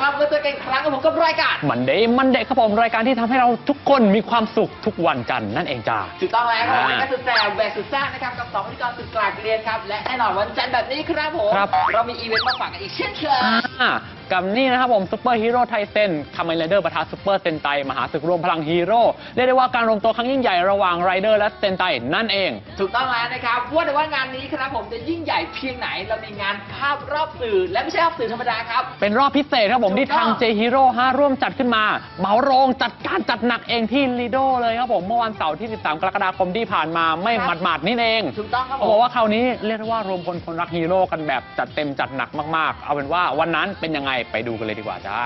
ครับกลับมาเจอกันอีกครั้งกับผมกับรายการ มันเดย์มันเดย์ครับผมรายการที่ทำให้เราทุกคนมีความสุขทุกวันจันทร์นั่นเองจ้า ถูกต้องแล้วครับผมอ่านักศึกษาแบกสุดซ่านะครับกับสองพิธีกรสุดกลางเรียนครับ และแน่นอนวันจันทร์แบบนี้ครับผม ครับ เรามีอีเวนต์มาฝากกันอีกเช่นเคย อ่า กับนี่นะครับผมซูเปอร์ฮีโร่ไทเซนคาเมนไรเดอร์ปะทะซูเปอร์เซนไตมหาศึกรวมพลังฮีโร่เรียกได้ว่าการรวมตัวครั้งยิ่งใหญ่ระหว่างไรเดอร์และเซนไตนั่นเอง ถูกต้องแล้วนะครับว่าแต่ว่างานนี้ครับผมจะยิ่งใหญ่เพียงไหนเรามีงานภาพรอบสื่อ และไม่ใช่รอบสื่อธรรมดาครับ เป็นรอบพิเศษครับผมที่ทางถูก J ต้อง Hero 5ร่วมจัดขึ้นมาเหมาโรงจัดการจัดหนักเองที่ลีโดเลยครับผมเมื่อวันเสาร์ที่ 13 กรกฎาคมที่ผ่านมาไม่ครับหมาดๆนี่เองถูกต้องครับผเขามบอกว่าคราวนี้เรียกได้ว่ารวมพลคนรักฮีโร่กันแบบจัดเต็มจัดหนักมากๆ เอาเป็นว่าวันนั้นเป็นยังไงไปดูกันเลยดีกว่าจ้า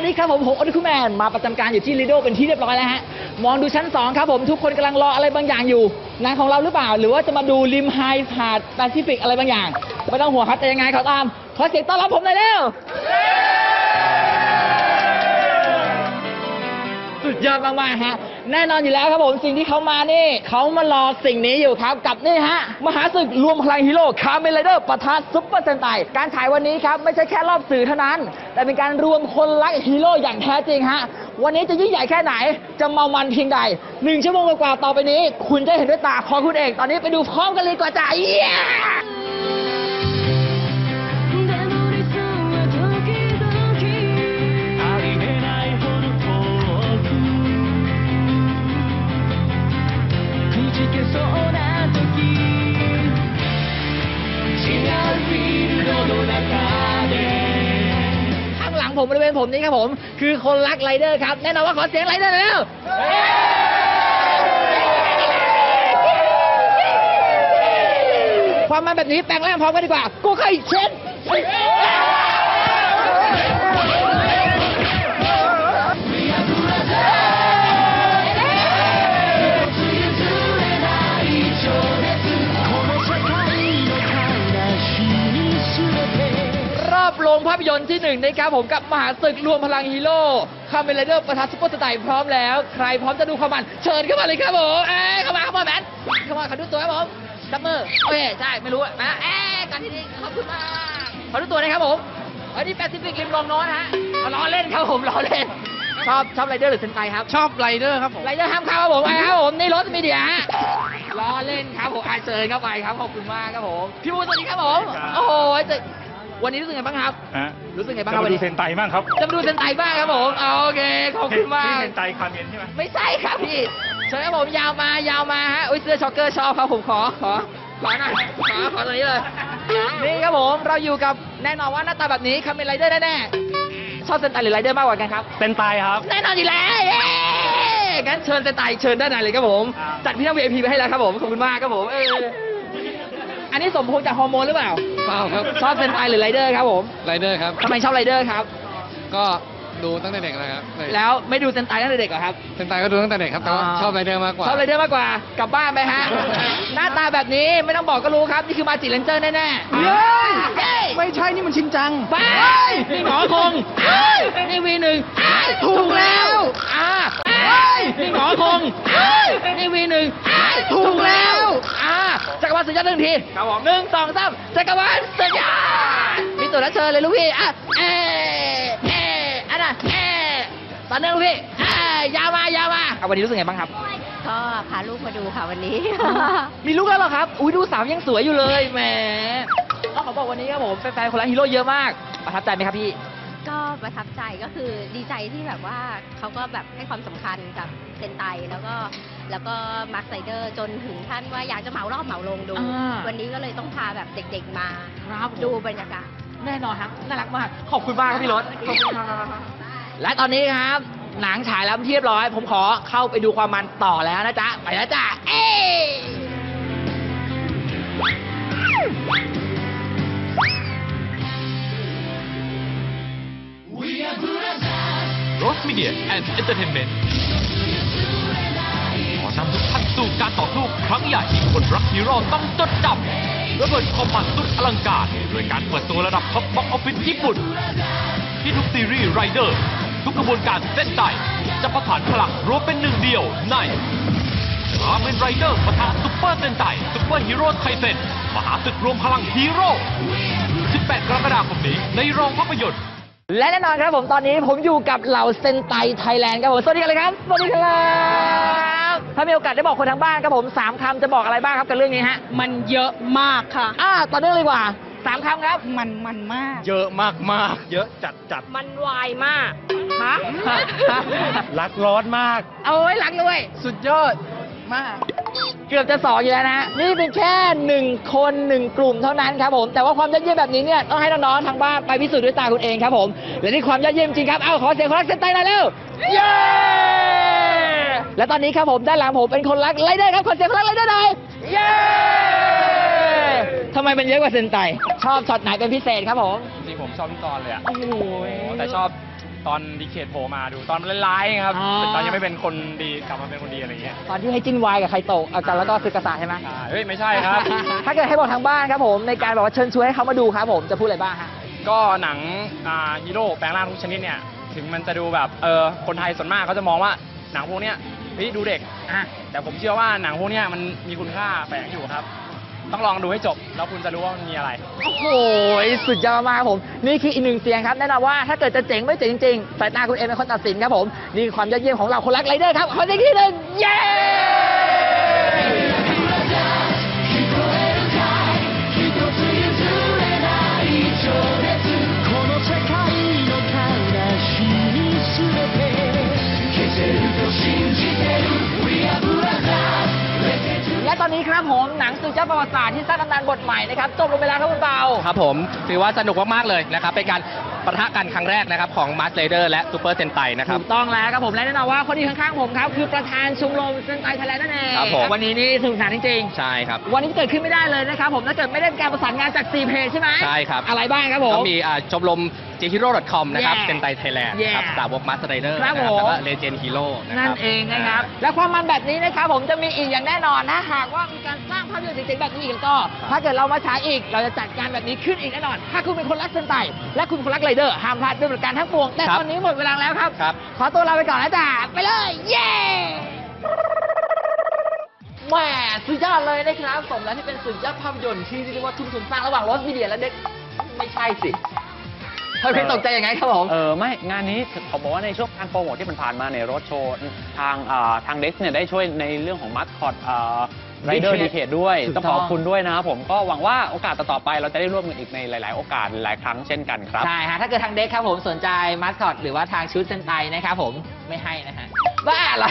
อนนี้ครับผมผมโอนิคุแมนมาประจำการอยู่ที่ลีโดเป็นที่เรียบร้อยแล้วฮะมองดูชั้น 2 ครับผมทุกคนกำลังรออะไรบางอย่างอยู่งานของเราหรือเปล่า หรือว่าจะมาดูริมไฮหาดแปซิฟิกอะไรบางอย่างไม่ต้องห่วงครับแต่ยังไงเขาตามขอเสียงต้อนรับผมหน่อยเร็วสุดยอดมากๆฮะ แน่นอนอยู่แล้วครับผมสิ่งที่เขามานี่เขามารอสิ่งนี้อยู่ครับ กับนี่ฮะ มหาศึกรวมพลังฮีโร่คาเมนไรเดอร์ปะทะซุปเปอร์เซนไตการฉายวันนี้ครับ ไม่ใช่แค่รอบสื่อเท่านั้น แต่เป็นการรวมคนรักฮีโร่อย่างแท้จริงฮะ วันนี้จะยิ่งใหญ่แค่ไหน จะเมามันเพียงใดหนึ่งชั่วโมงกว่าต่อไปนี้ คุณจะเห็นด้วยตาของคุณเอง ตอนนี้ไปดูพร้อมกันเลยกว่าจ้า ผมบริเวณผมนี้ครับผม คือคนรักไรเดอร์ครับ แน่นอนว่าขอเสียงไรเดอร์หน่อยเร็วความมันแบบนี้แปลงร่างพร้อมกันดีกว่า กูเคยเช็ด โรงภาพยนตร์ที่หนึ่งนะครับผมกับมหาศึกรวมพลังฮีโร่คาเมนไรเดอร์ประทัดซุปเปอร์สไตล์พร้อมแล้ว ใครพร้อมจะดูความมัน เชิญเข้ามาเลยครับผมเอ้ยเข้ามาเข้ามาแมนเข้ามาขอดูตัวครับผมจับมือโอเคใช่ไม่รู้อะมาเอ้ยก่อนที่นี้ขอบคุณมากขอดูตัวหนะครับผมอันนี้แปซิฟิกริมลองโน้นฮะเอาล้อเล่นครับผมล้อเล่นชอบชอบไรเดอร์หรือเซนไตครับ ชอบไรเดอร์ครับผมไรเดอร์ห้ามเข้าครับผมไอ้ครับผมนี่รถมีเดียฮะล้อเล่นครับผมอาเชิญเข้าไปครับขอบคุณมากครับผมพี่บูสวัสดีครับผมครับโอ้โหจะ วันนี้รู้สึกไงบ้างครับ ฮะรู้สึกไงบ้างคจะรับมาวันดูนี้เซนไตบ้างครับจะมาดูเซนไตบ้างครับผมเอาโอเคขอบคุณมากนี่เซนไตคาเมนใช่ไหมไม่ใช่ครับพี่เชิญครับผมยาวมายาวมาฮะอุ้ยเสื้อช็อกเกอร์ชอบครับผมขอขอขอหน่อยขอขอตัวนี้เลยนี่ครับผมเราอยู่กับแน่นอนว่าหน้าตาแบบนี้คาเมนไรเดอร์แน่ๆชอบเซนไตหรือไรเดอร์มากกว่ากันครับ เซนไตครับ แน่นอนอยู่แล้วเย้งั้นเชิญเซนไตเชิญด้านในเลยครับผมครับจัดพี่นั่ง VIP ไปให้แล้วครับผมขอบคุณมากครับผมเออ อันนี้สมพงษ์จากฮอร์โมนหรือเปล่าเปล่าครับ ชอบเซนไตหรือไรเดอร์ครับผมไรเดอร์ครับ ทำไมชอบไรเดอร์ครับ ก็ดูตั้งแต่เด็กแล้วครับเลยแล้วไม่ดูเซนไตตั้งแต่เด็กเหรอครับ เซนไตก็ดูตั้งแต่เด็กครับแต่ว่าอ่าชอบไรเดอร์มากกว่า ชอบไรเดอร์มากกว่ากลับบ้านไปฮะ หน้าตาแบบนี้ไม่ต้องบอกก็รู้ครับนี่คือมาจิเลนเจอร์แน่ๆเย้ยไม่ใช่นี่มันชินจังไปนี่หมอคงนี่วีหนึ่งถูกแล้วอ่านี่หมอคงนี่วีหนึ่งถูกแล้วอ่าจักรวาล สุดยอดหนึ่งทีครับผมหนึ่งสองสามจักรวาลสุดยอดมีตัวรับเชิญเลยลูกพี่อะเอเออันน่ะเอตอนนึงลูกพี่อ่ายาวมายาวมาเอาวันนี้รู้สึกไงบ้างครับ ก็พาลูกมาดูค่ะวันนี้ มีลูกแล้วเหรอครับ อุ้ยดูสาวยังสวยอยู่เลยแหมต้องขอบอกวันนี้ครับผมแฟนๆคนละฮีโร่เยอะมากประทับใจไหมครับพี่ก็ประทับใจก็คือดีใจที่แบบว่าเขาก็แบบให้ความสำคัญกับเซนไตแล้วก็ แล้วก็มาร์คไซเดอร์จนถึงขั้นว่าอยากจะเหมารอบเหมาลงดู อ่า วันนี้ก็เลยต้องพาแบบเด็กๆมาครับดูบรรยากาศ แน่นอนครับน่ารักมาก ขอบคุณมากครับพี่รถขอบคุณครับและตอนนี้ครับ หนังฉายแล้วที่เรียบร้อย ผมขอเข้าไปดูความมันต่อแล้วนะจ๊ะ ไปแล้วจ้ะ เอ้ยรสมีเดียแอนด์เอนเตอร์เทนเมนต์ ครั้งใหญ่ที่คนรักฮีโร่ต้องจดจำระเบิดคอมบัตสุดอลังการโดยการเปิดตัวระดับท็อปบ็อกออฟฟิศญี่ปุ่น ที่ทุกซีรีส์ไรเดอร์ ทุกกระบวนการเส้นใจจะประสานพลังรวมเป็นหนึ่งเดียวในราเมนไรเดอร์ปะทะซุปเปอร์เซนไตซุปเปอร์ฮีโร่ไทเซนมหาศึกรวมพลังฮีโร่ 18 กรกฎาคมนี้ในโรงภาพยนตร์ และแน่นอนครับผมตอนนี้ผมอยู่กับเหล่าเซนไตไทยแลนด์ครับผม สวัสดีกันเลยครับ สวัสดีครับ ถ้ามีโอกาสได้บอกคนทางบ้านครับผมสามคำจะบอกอะไรบ้างครับกับเรื่องนี้ฮะมันเยอะมากค่ะ อ่าต่อเนื่องเลยดีกว่าสามคำครับ มันมันมาก เยอะมากมากๆเยอะจัดจัดมันวายมากฮะรักร้อนมาก เอาไว้หลังด้วย สุดยอดมาก เกือบจะสองอยู่แล้วนะ นี่เป็นแค่หนึ่งคนหนึ่งกลุ่มเท่านั้นครับผม แต่ว่าความยอดเยี่ยมแบบนี้เนี่ยต้องให้น้องๆทางบ้านไปพิสูจน์ด้วยตาคุณเองครับผม และนี่ความยอดเยี่ยมจริงครับ เอาขอเสียงคนรักเซนไตหน่อยเร็ว เย้ และตอนนี้ครับผมด้านหลังผมเป็นคนรักไรเดอร์ครับขอเสียงคนรักไรเดอร์หน่อยเย้ทำไมเป็นเยอะกว่าเซนไตชอบช็อตไหนเป็นพิเศษครับผมจริงๆผมชอบทุกตอนเลยอะโอ้โห แต่ชอบตอนดีเคทโผล่มาดูตอนมันร้ายๆไงครับอ๋อแต่ตอนยังไม่เป็นคนดีกลับมาเป็นคนดีอะไรอย่างเงี้ยตอนที่ให้จิ้นวายกับใครโตะเอากันแล้วก็ซึกษาใช่ไหมใช่เฮ้ยไม่ใช่ครับ ถ้าเกิดให้บอกทางบ้านครับผมในการบอกว่าเชิญชวนให้เขามาดูครับผมจะพูดอะไรบ้างฮะ ก็หนังอ่าฮีโร่แปลงร่างทุกชนิดเนี่ย ถึงมันจะดูแบบเออคนไทยส่วนมากเขาจะมองว่า หนังพวกเนี้ยเฮ้ยดูเด็กอะแต่ผมเชื่อว่าหนังพวกเนี้ยมันมีคุณค่าแฝงอยู่ครับ ต้องลองดูให้จบ แล้วคุณจะรู้ว่ามันมีอะไร โอ้โหสุดยอดมากครับผม นี่คืออีกหนึ่งเสียงครับแน่นอนว่าถ้าเกิดจะเจ๋งไม่เจ๋งจริงๆสายตาคุณเองเป็นคนตัดสินครับผมนี่คือความยอดเยี่ยมของเราคนรักไรเดอร์ครับขอเสียงอีกทีหนึงเย้ ตอนนี้ครับผมหนังสุดยอดประวัติศาสตร์ที่สร้างตำนานบทใหม่นะครับจบลงไปแล้วครับคุณเปาครับผมถือว่าสนุกมากๆเลยนะครับเป็นการปะทะกันครั้งแรกนะครับของมาสเลเดอร์และซูเปอร์เซนไตนะครับถูกต้องแล้วครับผมและแน่นอนว่าคนที่ข้างๆผมครับคือประธานชมรมเซนไตไทยแลนด์นั่นเองครับผมวันนี้นี่สนุกสนานจริงใช่ครับๆวันนี้เกิดขึ้นไม่ได้เลยนะครับผมถ้าเกิดไม่ได้การประสานงานจาก4เพจใช่ไหมใช่ครับอะไรบ้างครับผมก็มีอ่าชมรม j h e r o c o m นะครับ Yeah เซนไตไทยแลนด์นะครับ Yeah สาวกมาสเลเดอร์ครับนะผม แล้วก็เลเจนด์ฮีโร่นะคนั่รันบ เองนะครับ และความมันแบบนี้นะครับผมจะมีอีกอย่างแน่นอนนะ หากว่ามีการสร้างภาพยนตร์เจ๋งๆแบบนี้อีกแล้วก็ ถ้าเกิดเรามาฉายอีก เราจะจัดการแบบนี้ขึ้นอีกแน่นอน ถ้าคุณเป็นคนรักเซนไตและคุณเป็นคนรักไรเดอร์ห้ามพลาดด้วยประการทั้งปวง แต่ครับ ตอนนี้หมดเวลาแล้วครับ ครับ ขอตัวลาไปก่อนนะจ๊ะไปเลย เย้แหมสุดยอดเลยนะครับ สมแล้วที่เป็นสุดยอดภาพยนตร์ที่เรียกว่าทุ่มทุนสร้างระหว่างรถมีเดียและเด็ก ไม่ใช่สิ ทำไมตกใจอย่างไงครับผม เออไม่งานนี้เขาบอกว่าในช่วงการโปรโมทที่มันผ่านมาในรถโชว์ทางอ่าทางเด็กเนี่ยได้ช่วยในเรื่องของมัสคอตไรเดอร์ Decade ดีเคทด้วยถูกต้องต้ของอบคุณด้วยนะครับผมก็หวังว่าโอกาสต่อๆไปเราจะได้ร่วมกันอีกในหลาย ๆ โอกาสหลายครั้งเช่นกันครับ ใช่ฮะถ้าเกิดทางเด็กครับผมสนใจมาสคอตหรือว่าทางชุดเซนไตนะครับผมไม่ให้นะฮะ บ้าเหรอ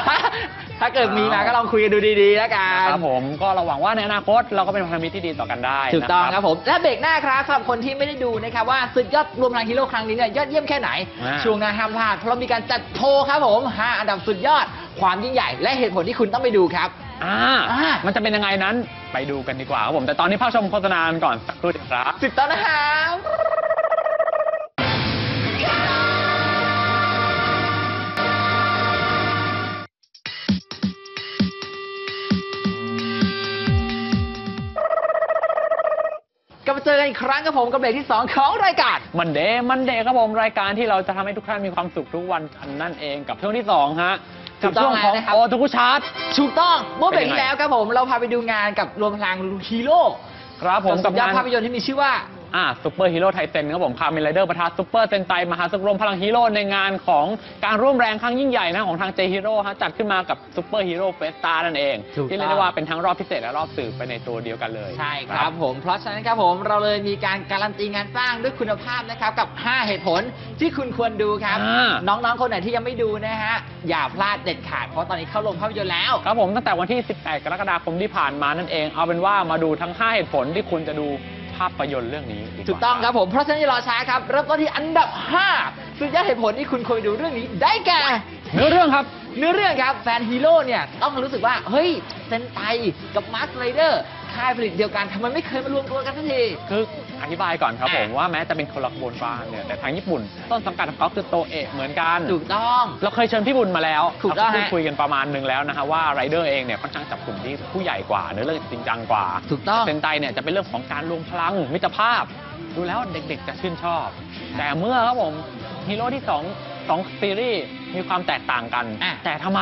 ถ้าเกิดมีมาก็ลองคุยกันดูดีๆแล้วกัน ครับผมก็เราหวังว่าในอนาคตเราก็เป็นพันธมิตรที่ดีต่อกันได้ถูกต้องนะ ครับผม และเบรกหน้าครับสำหรับคนที่ไม่ได้ดูนะครับว่าสุดยอดรวมพลังฮีโร่ครั้งนี้เนี่ยยอดเยี่ยมแค่ไหน อ่า ช่วงหน้าห้ามพลาดเพราะเรามีการจัดโชว์ครับผมห้าอันดับสุดยอดความยิ่งใหญ่ และเหตุผลที่คุณต้องไปดูครับ อ่าอ่ามันจะเป็นยังไงนั้นไปดูกันดีกว่าครับผมแต่ตอนนี้พักชมโฆษณากันก่อนสักครู่เดียวครับถูกต้องนะครับ มาเจอกันอีกครั้งกับผมกับเบรกที่ 2 ของรายการมันเดย์มันเดย์ครับผมรายการที่เราจะทำให้ทุกท่านมีความสุขทุกวันจันทร์นั่นเองกับช่วงที่สองฮะถูกับกต้ช่อวงงของแล้วนะครับโอทุกชาร์ต ถูกต้องเมื่อเบรกเป็นยังไงที่แล้วครับผมเราพาไปดูงานกับรวมพลังฮีโร่ครับผมกักับบยอดงาน ภาพยนตร์ที่มีชื่อว่า อ่าซูเปอร์ฮีโร่ไทเซนครับผมคาร์เมนไรเดอร์ประทะซูเปอร์เซนไตมหาสกรมพลังฮีโร่ในงานของการร่วมแรงครั้งยิ่งใหญ่นะของทางเจฮีโร่ฮะจัดขึ้นมากับซูเปอร์ฮีโร่เฟสตานั่นเอง ถูกต้องที่เรียกได้ว่าเป็นทั้งรอบพิเศษและรอบสื่อไปในตัวเดียวกันเลยใช่ครับผม เพราะฉะนั้นครับผมเราเลยมีการการันตีงานสร้างด้วยคุณภาพนะครับกับ 5 เหตุผลที่คุณควรดูครับ อ่า น้องๆ คนไหนที่ยังไม่ดูนะฮะ อย่าพลาดเด็ดขาด เพราะตอนนี้เข้าลงภาพยนตร์แล้ว ครับผมตั้งแต่วันที่ 18 กรกฎาคมที่ผ่านมานั่นเอง เอาเป็นว่ามาดูทั้ง 5 เหตุผลที่คุณจะดูภาพยนตร์เรื่องนี้ดีว่าถูกต้องครับผม เพราะฉะนั้นอย่ารอช้าครับเริ่มต้นที่อันดับ5สุดยอดเหตุผลที่คุณควรไปดูเรื่องนี้ได้แก่ เนื้อเรื่องครับ เนื้อเรื่องครับแฟนฮีโร่เนี่ย ต้องรู้สึกว่า เฮ้ยเซนไตกับมาร์คไรเดอร์ ค่ายผลิตเดียวกันทำไมไม่เคยมารวมตัวกันสักที คืออธิบายก่อนครับอะผมว่าแม้จะเป็นคนละขบวนการเนี่ยแต่ทางญี่ปุ่น ต้นสังกัดของเขาคือโตเอะเหมือนกัน ถูกต้อง เราเคยเชิญพี่บุญมาแล้วถูกต้องเราพูดฮะ คุยกันประมาณหนึ่งแล้วนะฮะว่าไรเดอร์เองเนี่ยค่อนข้างจับกลุ่มที่ผู้ใหญ่กว่าเนื้อเรื่องจริงจังกว่าถูกต้อง เซนไตเนี่ยจะเป็นเรื่องของการรวมพลังมิตรภาพ ดูแล้วเด็กๆจะชื่นชอบ แต่เมื่อครับผมฮีโร่ที่สองสองซีรีส์มีความแตกต่างกัน อะ แต่ทำไม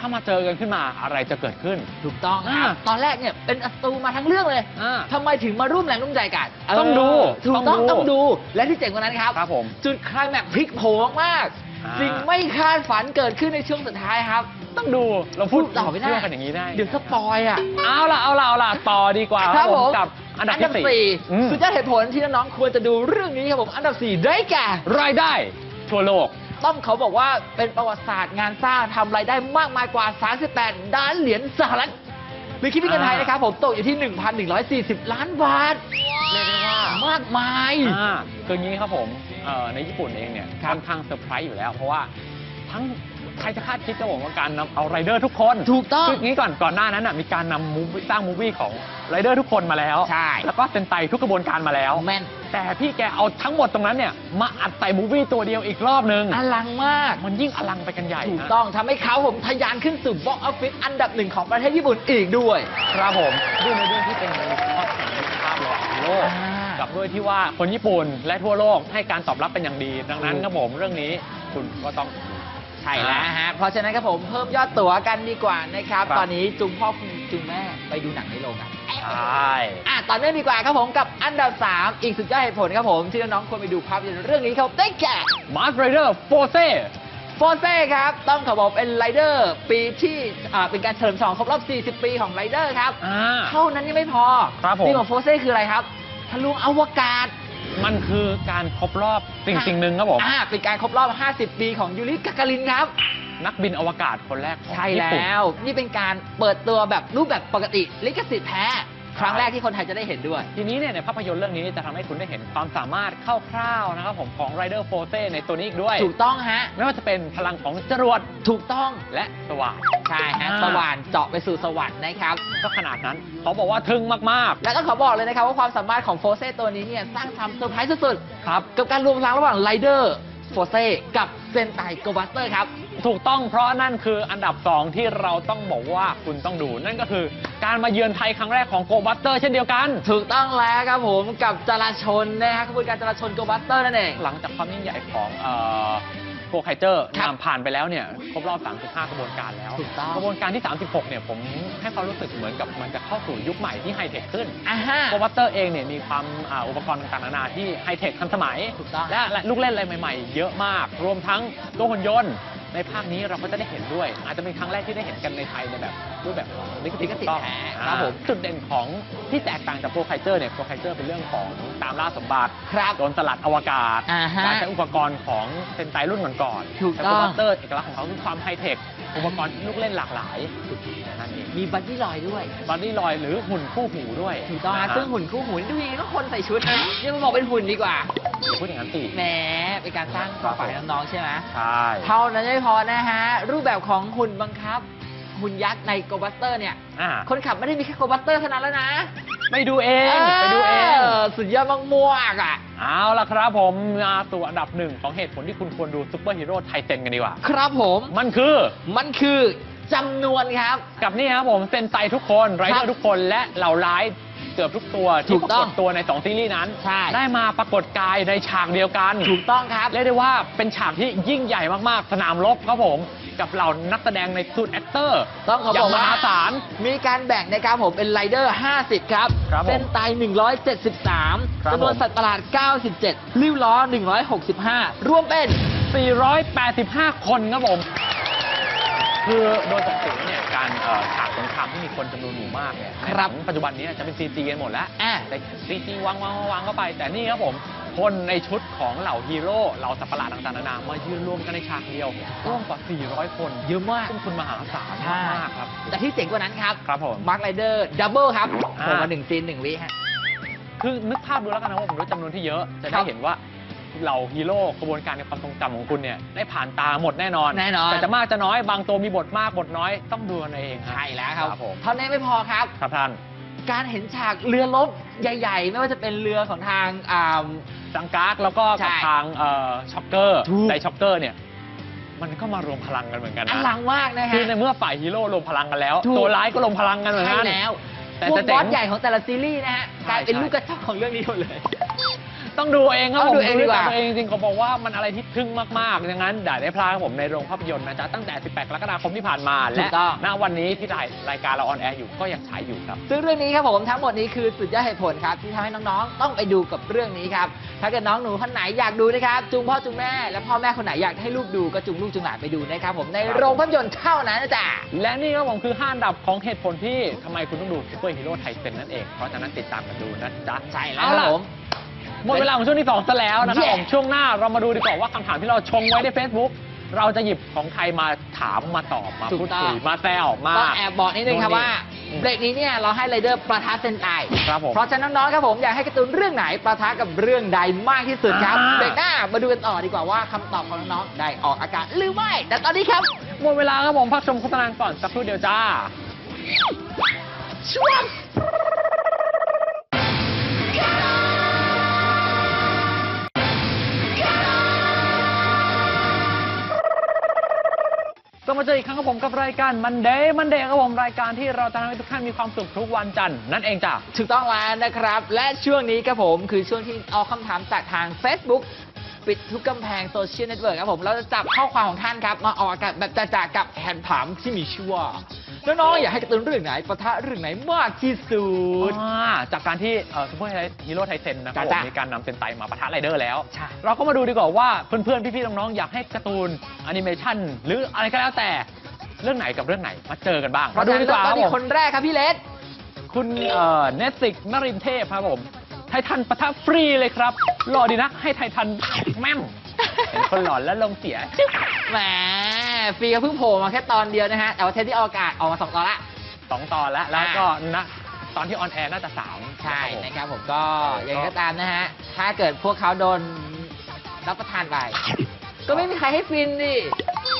ถ้ามาเจอกันขึ้นมาอะไรจะเกิดขึ้น ถูกต้องครับอ่าตอนแรกเนี่ยเป็นศัตรูมาทั้งเรื่องเลยอ่าทำไมถึงมาร่วมแรงร่วมใจกันต้องดูเถูกต้องต้ต้อองงดูดู และที่เจ๋งกว่านั้นครับครับผมจุดคลายแม็กซ์พลิกโผมาก อ่าๆสิ่งไม่คาดฝันเกิดขึ้นในช่วงสุดท้ายครับ ต้องดูเราพูดต่อไม่ได้เชื่อกันอย่างนี้ได้เดี๋ยวสปอยอะ เอาล่ะเอาล่ะเอาล่ะต่อดีกว่าครับผมกับอันดับที่สี่สี่อืมสุดยอดเหตุผลที่น้องๆควรจะดูเรื่องนี้ครับผม อันดับสี่ได้แก่ รายได้ทั่วโลก ต้องเขาบอกว่าเป็นประวัติศาสตร์งานสร้างทำรายได้มากมายกว่า 38 ล้านเหรียญสหรัฐหรือคิดเป็นเงินไทยนะครับผมตกอยู่ที่ 1,140 ล้านบาท เรียกได้ว่ามากมาย อ่าคืออย่างนี้ครับผมเอ่อในญี่ปุ่นเองเนี่ยครับ ค่อนข้างเซอร์ไพรส์อยู่แล้ว เพราะว่าทั้งใครจะคาดคิดครับผมว่าการนำเอาไรเดอร์ทุกคนถูกต้อง คืออย่างนี้ก่อนก่อนหน้านั้นน่ะมีการนำมูฟสร้างมูฟวี่ของไรเดอร์ทุกคนมาแล้ว ใช่ แล้วก็เซนไตทุกกระบวนการมาแล้ว แม่น แต่พี่แกเอาทั้งหมดตรงนั้นเนี่ย มาอัดใส่มูฟวี่ตัวเดียวอีกรอบนึง อลังมาก มันยิ่งอลังไปกันใหญ่ถูกนะต้องทำให้เขาผมทะยานขึ้นสู่บ็อกออฟฟิศอันดับหนึ่งของประเทศญี่ปุ่นอีกด้วย ครับผมด้วยในเรื่องที่เป็นข้อแข่งภาพระหว่างโลก อ่ากับด้วยที่ว่าคนญี่ปุ่นและทั่วโลกให้การตอบรับเป็นอย่างดี ดังนั้นครับผมเรื่องนี้คุณก็ต้อง ใช่แล้วฮะ เพราะฉะนั้นครับผมเพิ่มยอดตั๋วกันดีกว่านะครับ ครับ ตอนนี้จุงพ่อคุณจุงแม่ไปดูหนังในโรงกัน ใช่อะต่อเนื่องดีกว่าครับผมกับอันดับ 3 อีกสุดยอดเหตุผลครับผม ที่น้องๆควรไปดูภาพยนตร์เรื่องนี้ครับได้แก่มาร์ r ไรเดอร์โฟเซโฟเซ่ครับ ต้องขอบอกเป็นไรเดอร์ ปีที่อ่าเป็นการเฉลิมฉลองครบรอบ 40 ปีของไรเดอร์ครับ อ่า เท่านั้นยังไม่พอครับผมที่ของโฟเซ่คืออะไรครับทะลุอวกาศ มันคือการครบรอบสิ่งสิ่งหนึ่งครับผม อ่าเป็นการครบรอบ 50 ปีของยูริกาการินครับ นักบินอวกาศคนแรกของใช่ญี่ปุ่น แล้ว นี่เป็นการเปิดตัวแบบรูปแบบปกติลิขสิทธิ์แท้ ครั้งแรกที่คนไทยจะได้เห็นด้วย ทีนี้เนี่ยในภาพยนตร์เรื่องนี้จะทำให้คุณได้เห็นความสามารถคร่าวๆนะครับผมของไรเดอร์โฟเซในตัวนี้อีกด้วย ถูกต้องฮะ ไม่ว่าจะเป็นพลังของจรวดถูกต้อง และสว่าน ใช่ฮะ อ่า สว่านเจาะไปสู่สวรรค์นะครับ ก็ขนาดนั้นเขาบอกว่าทึ่งมากแล้วก็ขอบอกเลยนะครับว่าความสามารถของโฟเซตัวนี้เนี่ยสร้างทำเซอร์ไพรส์สุดๆ ครับๆกับการรวมพลังระหว่างไรเดอร์โฟเซกับเซนไตโกบัสเตอร์ครับ ถูกต้องเพราะนั่นคืออันดับ 2 ที่เราต้องบอกว่าคุณต้องดู นั่นก็คือการมาเยือนไทยครั้งแรกของโกบัสเตอร์เช่นเดียวกัน ถูกต้องแล้วครับผมกับจราชนนะฮะขบวนการจราชนโกบัสเตอร์นั่นเอง หลังจากความยิ่งใหญ่ของโกไคเจอร์ครับนำผ่านไปแล้วเนี่ยครบรอบ 35 กระบวนการแล้วถูกต้อง กระบวนการที่ 36 เนี่ยผมให้ความรู้สึกเหมือนกับมันจะเข้าสู่ยุคใหม่ที่ไฮเทคขึ้น อ่าฮะ โกบัสเตอร์เองเนี่ยมีความอ่าอุปกรณ์ต่างๆนานาที่ไฮเทคทันสมัย ถูกต้องและและลูกเล่นอะไรใหม่ๆ เยอะมาก รวมทั้งตัวหุ่นยนต์ ในภาคนี้เราก็จะได้เห็นด้วย อาจจะเป็นครั้งแรกที่ได้เห็นกันในไทยในแบบรูปแบบของลิขสิทธิ์ถูกต้องแท้อ่าครับผมจุดเด่นของที่แตกต่างจากโปรไคเจอร์เนี่ยโปรไคเจอร์เป็นเรื่องของตามล่าสมบัติครับโดนสลัดอวกาศอ่าฮะการใช้อุปกรณ์ของเซนไตรุ่นก่อนๆถูกแต่ต้โกองบัสเตอร์เอกลักษณ์ของเขาคือความไฮเทคอุปกรณ์ลูกเล่นหลากหลายนั่นเองมีบัดดี้ลอยด้วยบอดี้ลอยหรือหุ่นคู่หูด้วยถูกต้องนะฮะฮะซึ่งหุ่นคู่หูนี่ดูยังไงก็คนใส่ชุดนะยังมาบอกเป็นหุ่นดีกว่าอย่าพูดอย่างนั้นสิแหมเป็นการสร้างความฝันให้น้องๆใช่ไหมใช่เท่านั้นไม่พอนะฮะ รูปแบบของหุ่นบังคับ หุ่นยักษ์ในโกบัสเตอร์เนี่ย อ่าคนขับไม่ได้มีแค่โกบัสเตอร์เท่านั้นแล้วนะไปดูเองไปดูเอง สุดยอดมากๆอะ เอาล่ะครับผมมาสู่อันดับหนึ่งของเหตุผลที่คุณควรดูซูเปอร์ฮีโร่ไทเซนกันดีกว่า ครับผม มันคือ มันคือจำนวนครับ กับนี่ครับผมเซนไตทุกคน ไรเดอร์ทุกคนและเหล่าร้ายเกือบทุกตัวถูที่กปราต้องกฏตัวใน 2 ซีรีส์นั้น ใช่ ได้มาปรากฏกายในฉากเดียวกันถูกต้องครับ เรียกได้ว่าเป็นฉากที่ยิ่งใหญ่มากๆ สนามรบครับผม กับเหล่านักแสดงในสูตรแอคเตอร์ต้องขออย่าบองกมว่าหาศาล มีการแบ่งนะครับผมเป็นไรเดอร์ 50 ครับ ครับผมเส้นไต173ครับจำนวนผมสัตว์ประหลาด 97ริ้วล้อ 165 รวมเป็น 485 คนครับผม คือโดยปกติเนี่ยการเอ่อ ฉากสงครามที่มีคนจำนวนหมู่มากเนี่ยครับในปัจจุบันนี้จะเป็น CG กันหมดแล้ว อะ แต่ CG วางวางวางวางเข้าไป แต่นี่ครับผมคนในชุดของเหล่าฮีโร่เหล่าสัตว์ประหลาดต่างๆนานามายืนรวมกันในฉากเดียวร่วมกว่า 400 คนเยอะมากซึ่งคุณมหาศาลมากๆครับ แต่ที่เจ๋งกว่านั้นครับครับผม มาร์คไรเดอร์ดับเบิลครับอ่า ผมมาหนึ่งซีนหนึ่งวิฮะ คือนึกภาพดูแล้วกันนะว่าผมรู้จำนวนที่เยอะ จะครัได้บเห็นว่า เหล่าฮีโร่กระบวนการในความทรงจำของคุณเนี่ยได้ผ่านตาหมดแน่นอน แน่นอน แต่จะมากจะน้อยบางตัวมีบทมากบทน้อยต้องดูกันเองใช่แล้วครับครับผม เท่านี้ไม่พอครับ ครับท่านการเห็นฉากเรือรบใหญ่ ๆ ไม่ว่าจะเป็นเรือของทางอ่า จังกากแล้วก็ใช่กับทางเอ่อช็อกเกอร์ถูกไดช็อกเกอร์เนี่ยมันก็มารวมพลังกันเหมือนกันอนะลังมากนะฮะ คือในเมื่อฝ่ายฮีโร่รวมพลังกันแล้ว ถูก ตัวร้ายก็รวมพลังกันเหมือนใช่กันแล้วแต่พวจะกบเจ๋องสใหญ่ของแต่ละซีรีส์นะฮะใช่กลายเป็นใช่ ลูกกระจอกของเรื่องนี้หมดเลย ต้องดูเองครับต้ผองมดูเองดีกว่าตัวเองจริงๆเขาบอกว่ามันอะไรที่ทึ่งมากๆดังนั้นอย่าได้พลาดครับผมในโรงภาพยนตร์นะจ๊ะตั้งแต่ 18 กรกฎาคมที่ผ่านมา ถูและกต้อง ณวันนี้ที่ถ่ายรายการเราออนแอร์อยู่ก็ยังฉายอยู่ครับ ซึ่งเรื่องนี้ครับผมทั้งหมดนี้คือสุดยอดเหตุผลครับที่ทำให้น้องๆ ต้องไปดูกับเรื่องนี้ครับ ถ้าเกิดน้องหนูคนไหนอยากดูนะครับ จูงพ่อจูงแม่ และพ่อแม่คนไหนอยากให้ลูกดูก็จูงลูกจูงหลานไปดูนะครับผมในโรงภาพยนตร์เท่านั้นนะจ๊ะและนี่ครับผมคือห้าอันดับของเหตุผลที่ทำไมคุณต้องดูซูเปอร์ฮีโร่ไทเซนนั่นเอง เพราะฉะนั้นติดตามกันดูนะจ๊ะ ใช่แล้วเอาคล่ะรับผม หมดเวลาของช่วงที่สองซะแล้วนะครับ Yeah ผมช่วงหน้าเรามาดูดีกว่าว่าคำถามที่เราชงไว้ใน Facebook เราจะหยิบของใครมาถามมาตอบมาถูกพูดต้องคุยมาแซวมาต้องแอบบอกนิดนึงครับว่าอืมเบรกนี้เนี่ยเราให้ไรเดอร์ประทะเซนไตครับผมเพราะฉะนั้นน้องๆครับผมอยากให้การ์ตูนเรื่องไหนประทะกับเรื่องใดมากที่สุดครับอ่าเบรกหน้ามาดูกันต่อดีกว่าว่าคำตอบของน้องๆได้ออกอากาศหรือไม่แต่ตอนนี้ครับหมดเวลาครับผมพักชมโฆษณาก่อนสักครู่เดียวจ้าช่วง ก็มาเจออีกครั้งกับผมกับรายการมันเดย์มันเดย์ครับผมรายการที่เราจะทำให้ทุกท่านมีความสุขทุกวันจันทร์นั่นเองจ้ะ ถูกต้องแล้วนะครับ และช่วงนี้ครับผมคือช่วงที่เอาคำถามจากทาง Facebook ปิดทุกกำแพงโซเชียลเน็ตเวิร์กครับผมเราจะจับข้อความของท่านครับ มาออกอากาศแบบจ่าๆกับแผ่นถามที่มีชื่อว่าน้องๆอยากให้การ์ตูนเรื่องไหนปะทะเรื่องไหนมากที่สุด อ่าจากการที่ซูเปอร์ฮีโร่ไทเซนนะครับผมจ้ะมีการนำเซนไตมาปะทะไรเดอร์แล้ว ใช่ เราก็มาดูดีกว่าว่าเพื่อนๆ พี่ๆ น้องๆ อยากให้การ์ตูนแอนิเมชันหรืออะไรก็แล้วแต่เรื่องไหนกับเรื่องไหนมาเจอกันบ้าง มาดูดีกว่าคตอรันบนี้ผมคนแรกครับพี่เลสคุณเอ่อเนสิกนรินเทพครับผม ไททันปะทะฟรีเลยครับหล่อดีนะ ให้ไททันแม่มเป็นคนหลอนและลมเสียแหมฟรีก็เพิ่งโผล่มาแค่ตอนเดียวนะฮะแต่ว่าเทปที่ออกอากาศออกมาสองตอนละ สองตอนแล้ว แล้วก็นะตอนที่ออนแอร์น่าจะสามใช่นะนะคครับรับผมก็เอออย่างไรก็ก็ตามนะฮะ ถ้าเกิดพวกเขาโดนรับประทานไป ก็ไม่มีใครให้ฟินดิ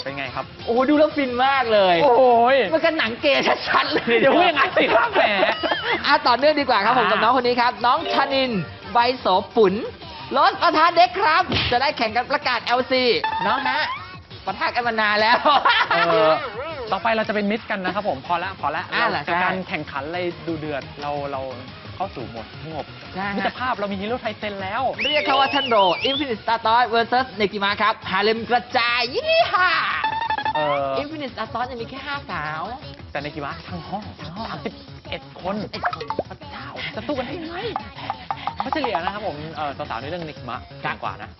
เป็นไงครับ โอ้โหดูแล้วฟินมากเลย โอ้ย มันก็หนังเกย์ชัดๆเลยเดี๋ยวพูดอย่างนั้นสิครับแหมอะต่อเนื่องดีกว่าครับผมอ่ากับน้องคนนี้ครับ น้องชนินใบโสปุนรถประธานเด็กครับ จะได้แข่งกันประกาศ LC น้องฮะประทะกันมานานแล้ว เออต่อไปเราจะเป็นมิตรกันนะครับผมพอละพอละอ่าเหรอจากการใช่แข่งขันอะไรดูเดือดเราเรา เข้าสู่โหมดสงบใช่ฮะ มิตรภาพเรามีฮีโร่ไทเซนแล้ว เรียกเขาว่าท่านโร Infinite Star Toys vs เนกิมาครับฮาเลมกระจายยี่ห้าเออ Infinite Star Toys ยังมีแค่ห้าสาว แต่ในกีฬาทั้งห้องทั้งห้อง สามสิบเอ็ดคนเอ็ดคนพระเจ้าจะสู้กันได้ไหมเพราะเฉลี่ยนะครับผมเออสาวๆในเรื่องนิกมะเก่งกว่านะ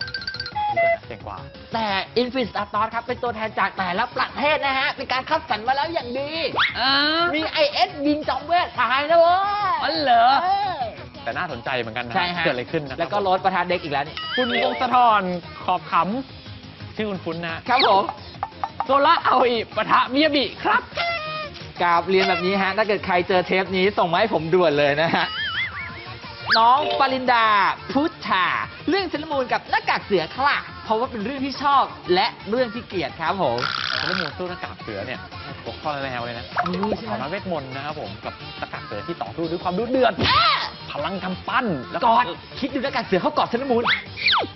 ดูก่อนนะเก่งกว่า แต่ Infinite Star Toys ครับ เป็นตัวแทนจากแต่ละประเทศนะฮะ เป็นการคัดสรรมาแล้วอย่างดีอ่ามี IS บินจอมเวทตายนะเว้ย อ๋อเหรอเออแต่น่าสนใจเหมือนกันนะใช่ฮะเกิดอะไรขึ้นนะครับแล้วก็รถประธานเด็กอีกแล้วนี่คุณวงศธรขอบขำชื่อคุณคุ้นๆนะ ครับผมโซล่าเอาอีปะทะมิยาบิครับ กราบเรียนแบบนี้ฮะ ถ้าเกิดใครเจอเทปนี้ส่งมาให้ผมด่วนเลยนะฮะ น้องปรินดา พุทธาเรื่องเซเลอรามูนกับหน้ากากเสือค่ะเพ ราะว่าเป็นเรื่องที่ชอบและเรื่องที่เกลียดครับผมแล้วมูลสู้หน้ากากเสือเนี่ยตกข้อแนวเลยนะรู้ใช่ขอไหมมาเวทมนต์นะครับผมกับหน้ากากเสือที่ต่อสู้ด้วยความดุเดือดพลังกำปั้นแล้วกอดคิดดูหน้ากากเสือเขากอดเซเลอรามูน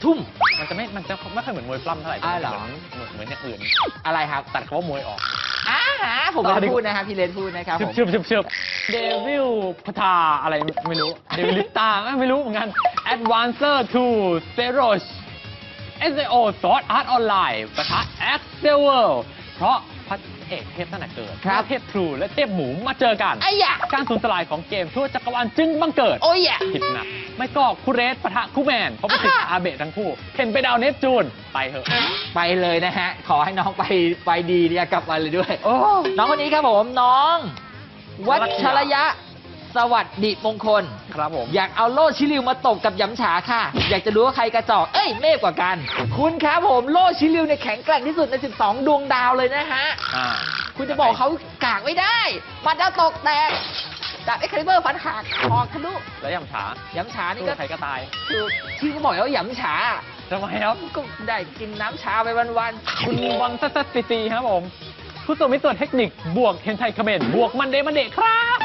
ทุ่มมันจะไม่มันจะไม่ค่อยเหมือนมวยปล้ำเท่าไหร่อ้าวเหรอเหมือนเหมือนอย่างอื่นอะไรครับตัดคำว่ามวยออกอ่าผมไม่ได้พูดนะครับพี่เลนพูดนะครับชึผบมชึบชึบชึบเดวิลพทาอะไรไม่รู้เดวิลิตาไม่รู้เหมือนกัน Advancer to Zerosh SAO Sword Art Online ปะทะ Axel World เพราะพระเอกเทพตั้งแต่เกิดครับเทพทรูและเทพหมูมาเจอกันไอ้ยะ การสูญสลายของเกมทั่วจักรวาลจึงบังเกิด โอ้ยอะผิดหนักไม่ก็คูเรสปะทะคูแมน เพราะเป็นติดอ่าอาเบะทั้งคู่ เห็นไปดาวเนปจูน ไปเถอะ ไปเลยนะฮะ ขอให้น้องไปไปดีเนี่ยกลับมาเลยด้วย โอ้ น้องคนนี้ครับผมน้อง วัชรยะ สวัสดิมงคล ครับผม อยากเอาโล่ชิริวมาตบกับยำฉาค่ะ อยากจะรู้ว่าใครกระจอกเอ้ยเมฆกว่ากัน คุณครับผมโล่ชิริวในยแข็งแกร่งที่สุดใน 12 ดวงดาวเลยนะฮะ อ่าคุณจะบอกเขากากไม่ได้มาดาวตกแตกดาบเอ็กคาลิเบอร์ฟันหักคอทะลุแล้วยำฉายำฉานี่สู้ก็ใครก็ตายคือชื่อก็บอกแล้วว่ายำฉาทำไมครับก็ได้กินน้ำชาไปวันๆคุณบอลซัสซัสซีซีครับผมผู้สมิตรเทคนิคบวกเฮนไทคเมนบวกมันเดมันเดครับ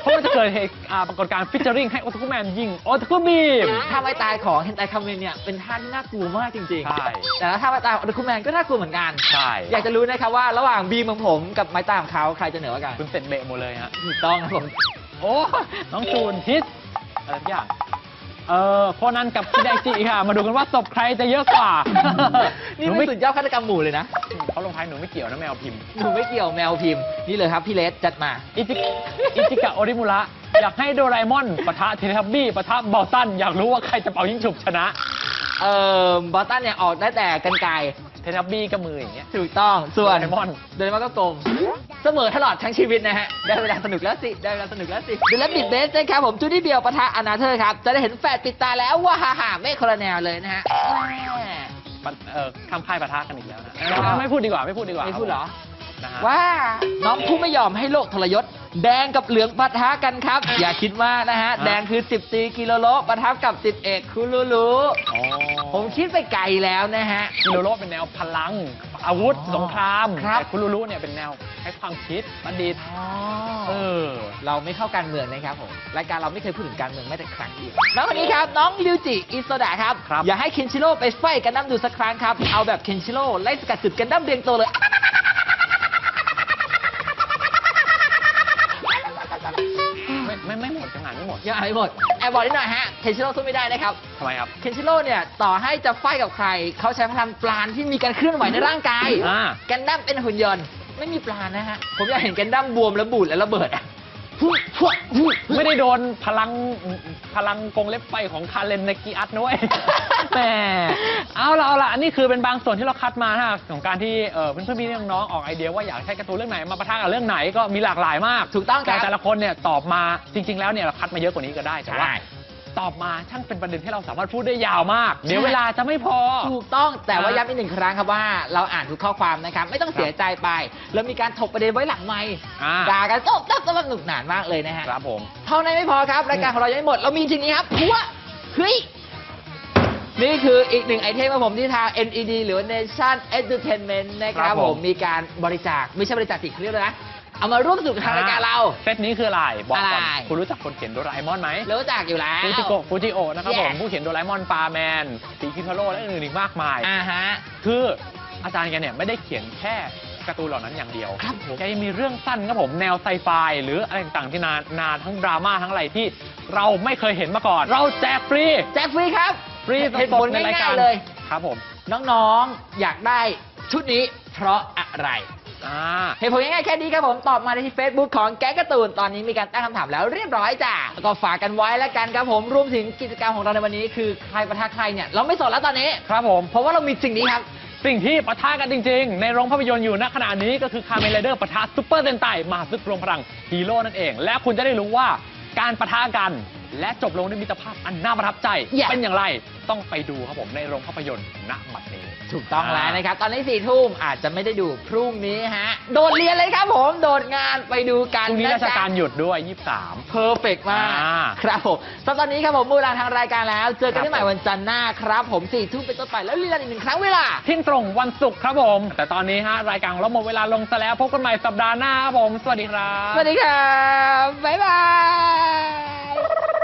เพราะมันจะเกิดเหตุอ่าปรากฏการณ์ฟิชเจอริงให้โอทาคุแมนยิงโอทาคุบีมท่าไม้ตายของเฮนไตคาเมนเนี่ยเป็นท่าที่น่ากลัวมากจริงๆใช่ แต่ถ้าท่าไม้ตายของอ c คุแมนก็น่ากลัวเหมือนกัน ใช่อยากจะรู้นะครับว่าระหว่างบีมของผมกับไม้ตายของเขาใครจะเหนือกว่ากันคุณเสร็จเบะหมดเลยฮะ ถูกต้องครับผม โอ้ น้องจูนฮิตอะไรสักอย่าง เออโคนันกับคิไดจิค่ะ มาดูกันว่าศพใครจะเยอะกว่า นี่หนูเป็ไม่นสุดยอดฆาตกรรมหมู่เลยนะ เขาลงท้ายหนูไม่เกี่ยวนะแมวพิมพ์ หนูไม่เกี่ยวแมวพิมพ์ นี่เลยครับพี่เลสจัดมา อิจิอิจิกะโอริมุระ อยากให้โดราเอมอนปะทะเทเลทับบี้ปะทะบอลตัน อยากรู้ว่าใครจะเป่ายิงฉุบชนะ เอ่อบอตตันเนี่ยออกได้แต่กันไกร เทเลทับบี้ก็มืออย่างเงี้ย ถูกต้อง ส่วนโดเรมอน โดเรมอนก็กลม เสมอตลอดทั้งชีวิตนะฮะ ได้เวลาสนุกแล้วสิ ได้เวลาสนุกแล้วสิเดลบิดเบสนะครับผมจูดี้เบียวปะทะอนาเธอร์ครับ จะได้เห็นแฟดปิดตาแล้วว่าฮ่าฮ่าไม่คนละแนวเลยนะฮะแม่มันเออข้ามค่ายปะทะกันอีกแล้วนะ ไม่พูดดีกว่าไม่พูดดีกว่าไม่พูดเหรอ นะฮะ ว่าน้องผู้ไม่ยอมให้โลกทรยศ แดงกับเหลืองปะทะกันครับ อย่าคิดมากนะฮะ แดงคือ 10ตีกิโลโลปะทะกับ10เอกคุลูลูอ๋อผมคิดไปไกลแล้วนะฮะคิโลโรเป็นแนวพลัง อาวุธอ๋อสงครามครับ แต่คุรุรุเนี่ยเป็นแนวให้ความคิดประดิษฐ์เออ เราไม่เข้าการเมืองนะครับผม รายการเราไม่เคยพูดถึงการเมืองแม้แต่ครั้งเดียวน้องคนนี้ครับ น้องริวจิอิโซดะครับ ครับ อยากให้เคนชิโร่ไปไฟท์กันดั้มดูสักครั้งครับ เอาแบบเคนชิโร่ไล่สกัดสึกกันดั้มเรียงตัวเลย ไม่ไม่ไม่หมดยังอ่านไม่หมดยังอ่านไม่หมดแอบบอกนิดหน่อยฮะเคนชิโร่สู้ไม่ได้นะครับทำไมครับเคนชิโร่เนี่ยต่อให้จะไฟท์กับใคร เขาใช้พลังปราณที่มีการเคลื่อนไหวในร่างกายอ่ากันดั้มเป็นหุ่นยนต์ไม่มีปราณนะฮะผมอยากเห็นกันดั้มบวมแล้วบูดแล้วระเบิดอะพุ๊พุ๊พุ๊ไม่ได้โดนพลังพลังกรงเล็บไฟของคาเลนในกีอัตนะเว้ย แหมเอาละเอาละอันนี้คือเป็นบางส่วนที่เราคัดมานะฮะของการที่เออเพื่อนๆพี่น้องๆออกไอเดียว่าอยากใช้การ์ตูนเรื่องไหนมาปะทะกับเรื่องไหนก็มีหลากหลายมากถูกต้องครับ แต่แต่ละคนเนี่ยตอบมาจริง ๆ แล้วเนี่ยเราคัดมาเยอะกว่านี้ก็ได้แต่ว่าใช่ตอบมาช่างเป็นประเด็นที่เราสามารถพูดได้ยาวมาก เดี๋ยวเวลาจะไม่พอ ถูกต้องแต่ว่าอะย้ำอีกหนึ่งครั้งครับว่าเราอ่านทุกข้อความนะครับ ไม่ต้องเสียใจไปแล้วมีการถกประเด็นไว้หลังไมค์อ่า ด่ากันโต๊ะต๊ะต๊ะสนุกหนานมากเลยนะฮะครับผม เท่านั้นไม่พอครับรายการของเรายังไม่หมดเรามีจริงนี้ครับหัวเฮ้ย นี่คืออีกหนึ่งไอเทมของผมที่ทาง NED หรือว่า Nation Entertainment นะคครัรับบผผม มมีการบริจาคไม่ใช่บริจาคติเขาเรียกเลยนะเอามาร่วมสนุกกับทางรายการเรา เซตนี้คืออะไร บอกก่อนอะไร คุณรู้จักคนเขียนโดราเอมอนไหมรู้จักอยู่แล้ว ฟูจิโกะฟูจิโอะนะครับผม Yes ผู้เขียนโดราเอมอนปาแมนสีคิทาโร่และอื่นๆอีกมากมาย อ่าฮะ คืออาจารย์แกเนี่ยไม่ได้เขียนแค่การ์ตูนเหล่านั้นอย่างเดียวครับผมแกยังมีเรื่องสั้นครับผมแนวไซไฟหรืออะไรต่างๆที่นานาทั้งดราม่าทั้งอะไรที่เราไม่เคยเห็นมาก่อน เราแจกฟรี แจกฟรีครับ ฟรีเหตุผลสดๆในรายง่าการยๆเลย ครับผมน้องๆ อยากได้ชุดนี้เพราะอะไร อ่าเหตุผลง่ายๆแค่นี้ครับผมตอบมาในที่ Facebook ของแก๊งการ์ตูนตอนนี้มีการตั้งคำถามแล้วเรียบร้อยจ้ะแล้วก็ฝากกันไว้แล้วกันครับผมรวมถึงกิจกรรมของเราในวันนี้ คือใครประทะใครเนี่ยเราไม่สนแล้วตอนนี้ ครับผม เพราะว่าเรามีสิ่งนี้ครับ สิ่งที่ปะทะกันจริง ๆ ในโรงภาพยนตร์อยู่ณขณะนี้ก็คือคาเมนไรเดอร์ปะทะซุปเปอร์เซนไตมหาศึกรวมพลังฮีโร่นั่นเอง และคุณจะได้รู้ว่าการปะทะกัน และจบลงด้วยมิตรภาพอันน่าประทับใจ Yeah เป็นอย่างไรต้องไปดูครับผมในโรงภาพยนตร์ณบัดนี้ถูกต้องแล้วนะครับ ตอนนี้สี่ทุ่มอาจจะไม่ได้ดูพรุ่งนี้ฮะ โดดเรียนเลยครับผม โดดงานไปดูกันพรุ่งนี้นะราชจ๊ะการหยุดด้วย 23 เพอร์เฟกมาก อ่าครับผมสำหรับตอนนี้ครับผมมูลาทางรายการแล้ว เจอกันครับ ได้ใหม่วันจันทร์หน้าครับผมสี่ทุ่มเป็นต้นไปแล้วเรียนอีกหนึ่งครั้งเวลา เที่ยงตรงวันศุกร์ครับผม แต่ตอนนี้ฮะรายการของเราหมดเวลาลงซะแล้วพบกันใหม่สัปดาห์หน้าครับผม สวัสดีครับ สวัสดีครับ บ๊ายบาย